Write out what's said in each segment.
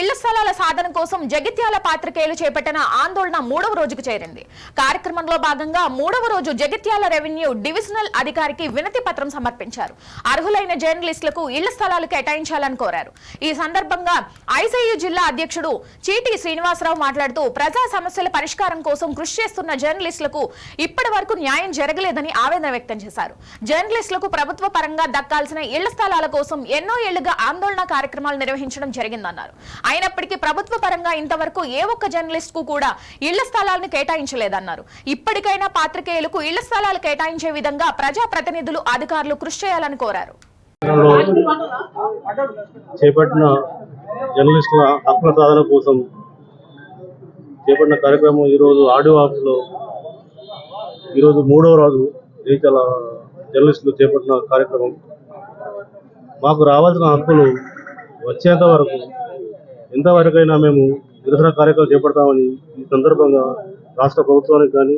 ఇళ్ళ స్థలాల సాధన కోసం జగిత్యాల పాత్రికేయులు చేపట్టిన ఆందోళన మూడవ రోజుకు చేరింది. కార్యక్రమంలో భాగంగా మూడవ రోజు జగిత్యాల రెవెన్యూ డివిజనల్ అధికారికి వినతి పత్రం సమర్పించారు. అర్హులైన జర్నలిస్టులకు ఇళ్ళ స్థలాలు కేటాయించాలని కోరారు. ఈ సందర్భంగా ఐసీయూ జిల్లా అధ్యక్షుడు చీటి శ్రీనివాసరావు మాట్లాడుతూ ప్రజా సమస్యల పరిష్కారం కోసం కృషి చేస్తున్న జర్నలిస్టులకు ఇప్పటి వరకు న్యాయం జరగలేదని ఆవేదన వ్యక్తం చేశారు. జర్నలిస్టులకు ప్రభుత్వ పరంగా దక్కాల్సిన ఇళ్ళ స్థలాల కోసం ఎన్నో ఏళ్ళుగా ఆందోళన కార్యక్రమాలు నిర్వహించడం జరిగిందన్నారు. అయినప్పటికీ ప్రభుత్వ పరంగా ఇంతవరకు ఏ ఒక్క జర్నలిస్ట్కు కూడా ఇళ్ళ స్థలాలను కేటాయించలేదన్నారు. ఇప్పటికైనా పాత్రికేయులకు ఇళ్ళ స్థలాలు కేటాయించే విధంగా ప్రజా ప్రతినిధులు అధికారులు కృషి చేయాలని కోరారు. చేపట్టిన జర్నలిస్టుల హక్కుల సాధన కోసం చేపట్టిన కార్యక్రమం ఈరోజు ఆడియో ఆఫీస్లో ఈరోజు మూడవ రోజు రీచాల జర్నలిస్టులు చేపట్టిన కార్యక్రమం. మాకు రావాల్సిన హక్కులు వచ్చేంత వరకు ఎంతవరకైనా మేము నిరసన కార్యక్రమం చేపడతామని ఈ సందర్భంగా రాష్ట్ర ప్రభుత్వానికి కానీ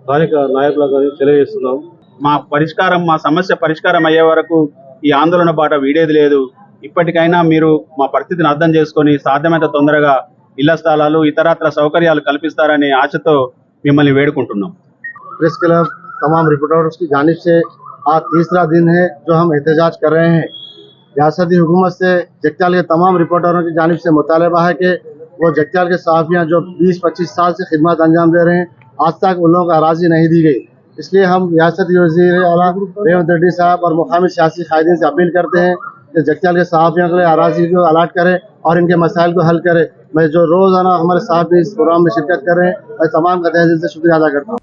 స్థానిక నాయకులకు కానీ తెలియజేస్తున్నాం మా పరిష్కారం మా సమస్య పరిష్కారం అయ్యే వరకు ఈ ఆందోళన బాట వీడేది లేదు ఇప్పటికైనా మీరు మా పరిస్థితిని అర్థం చేసుకొని సాధ్యమైనంత తొందరగా ఇళ్ల స్థలాలు ఇతరత్ర సౌకర్యాలు కల్పిస్తారనే ఆశతో మిమ్మల్ని వేడుకుంటున్నాం प्रेस क्लब तमाम रिपोर्टर्स की जानिब से आज तीसरा दिन है जो हम एहतजाज कर रहे हैं रियासती हुकूमत से जगत्याल के तमाम रिपोर्टरों की जानब से मुतालबा है कि वो जगत्याल के सहाफ़ियाँ जो 20-25 साल से खिदमत अंजाम दे रहे हैं, आज तक उन लोगों को अराजी नहीं दी गई। इसलिए हम रियासती वजी अला रेवंत रेड्डी साहब और मुकामी सियासी कायदीन से अपील करते हैं कि जगत्याल के सहाफ़ियों के लिए अराजी को अलाट करें और इनके मसाइल को हल करें। मैं जो रोज़ाना हमारे साहब इस प्रोग्राम में शिरकत कर रहे हैं, मैं तमाम का तहे दिल से शुक्रिया अदा करता हूँ।